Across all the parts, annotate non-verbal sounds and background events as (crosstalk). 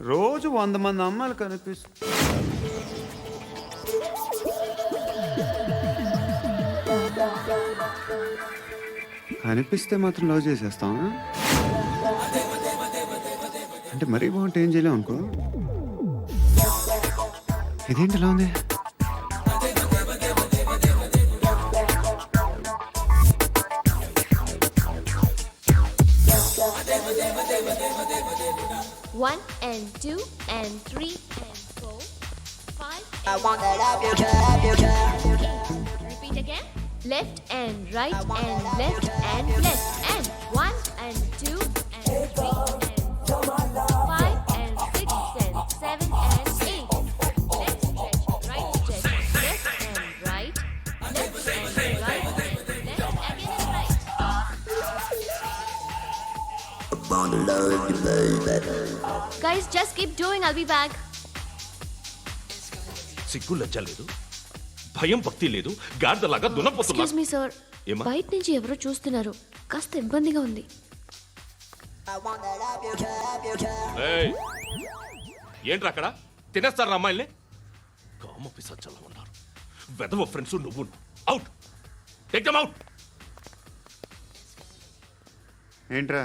రోజు వంద మంది అమ్మాయిలు కనిపిస్తుంది కనిపిస్తే మాత్రం లవ్ చేసేస్తాం అంటే మరీ బాగుంటే ఏం చేయలేం అనుకో. ఇదేంటి ఇలా ఉంది? One and two and three and four, five. I want up your trap, your trap. Eight. Repeat again. Left and right and left and left Guys, just keep doing. I'll be back. సిగ్గు లజ్జ లేదు. భయం భక్తి లేదు. గాడిదలాగా దున్నపోతున్నా. Excuse me sir ఏమ్మా? బయట నుంచి ఎవరో చూస్తున్నారు. కాస్త ఇబ్బందిగా ఉంది. ఏయ్! ఏంట్రా అక్కడ? తినేస్తారా అమ్మాయిల్ని? కామ పిసచ్చలా ఉన్నారు. వెదవ ఫ్రెండ్స్ నువ్వు అవుట్ టేక్ దమ్ అవుట్ ఏంట్రా?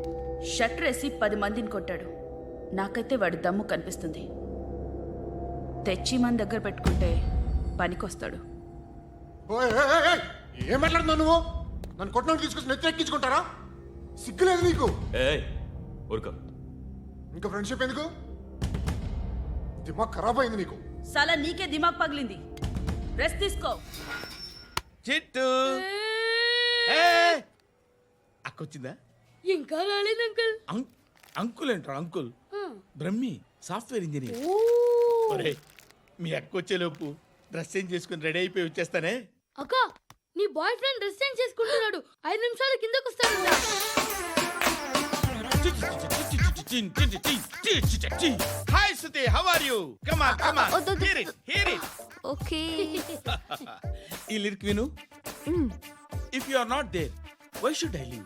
షట్టర్ వేసి పది మందిని కొట్టాడు. నాకైతే వాడి దమ్ము కనిపిస్తుంది. తెచ్చి మన దగ్గర పెట్టుకుంటే పనికొస్తాడు. ఏయ్, ఏయ్, ఏయ్, ఏం మాట్లాడుతున్నావు నువ్వు? నన్ను కొట్టిన తీసుకొచ్చి నెత్తి ఎక్కించుకుంటారా? సిగ్గులేదు నీకు? ఏ ఊరుకో. ఇంకా ఫ్రెండ్షిప్ ఎందుకు? దిమాగ్ ఖరాబ్ అయింది నీకు. సలా నీకే దిమాగ్ పగిలింది. రెస్ట్ తీసుకో. చిట్టు. అక్కొచ్చిందా? ఇంకా రాలేదు అంకుల్? అం- అంకుల్ ఏంట్రా అంకుల్. Brahmi software engineer. మీ అక్క వచ్చేలోపు డ్రెస్ చేంజ్ చేసుకుని రెడీ అయిపోయి వచ్చేస్తానే? అక్క నీ బాయ్ ఫ్రెండ్ డ్రెస్ చేంజ్ చేసుకుంటున్నాడు. ఐదు నిమిషాలు కిందకు వస్తాడు hi Shruti how are you come on come on వద్దు, వద్దు. Hear it hear it okay. (laughs) ఈ లిరిక్ విను. If you are not there why should I live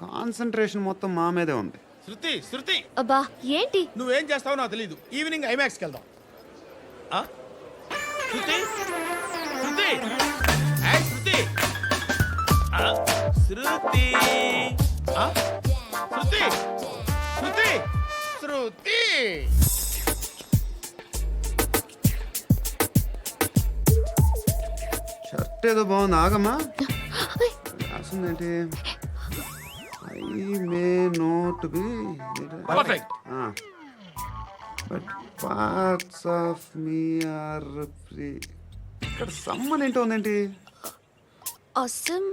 concentration మొత్తం మా మీదే ఉంది. శృతి శృతి! అబ్బా ఏంటి? నువ్వేం చేస్తావో నాకు తెలియదు ఈవినింగ్ ఐమాక్స్కి వెళ్దాం. ఆ? శృతి? శృతి! ఏయ్, శృతి! ఆ, శృతి! ఆ? శృతి! శృతి! శృతి! షర్ట్ ఏదో బాగుంది. ఆగమ్మా. రాసిందేంటి? I may not be perfect but parts of me are free ఇక్కడ సమ్మన్ ఏంటో ఉందేంటి? అసమ్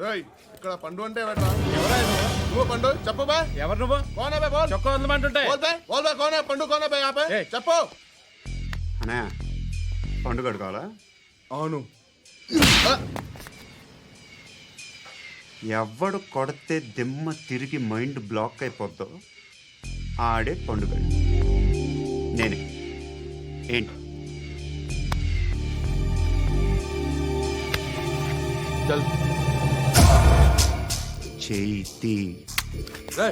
రేయ్ ఇక్కడ పండు అంటే ఎవరా నువ్వు పండు? చెప్పు బా. ఎవరు నువ్వు? కోనా బే బోల్. చొక్కా వదలమంటుంటే బోల్ బే బోల్ బే కోనా పండు కోనా బే ఆపే. ఏయ్. చెప్పు. అనే పండుగ కావాలా? అవును. ఎవడు కొడితే దిమ్మ తిరిగి మైండ్ బ్లాక్ అయిపోద్దో ఆడే పండుగ నేనే. ఏంటి? చల్. చేతి రే,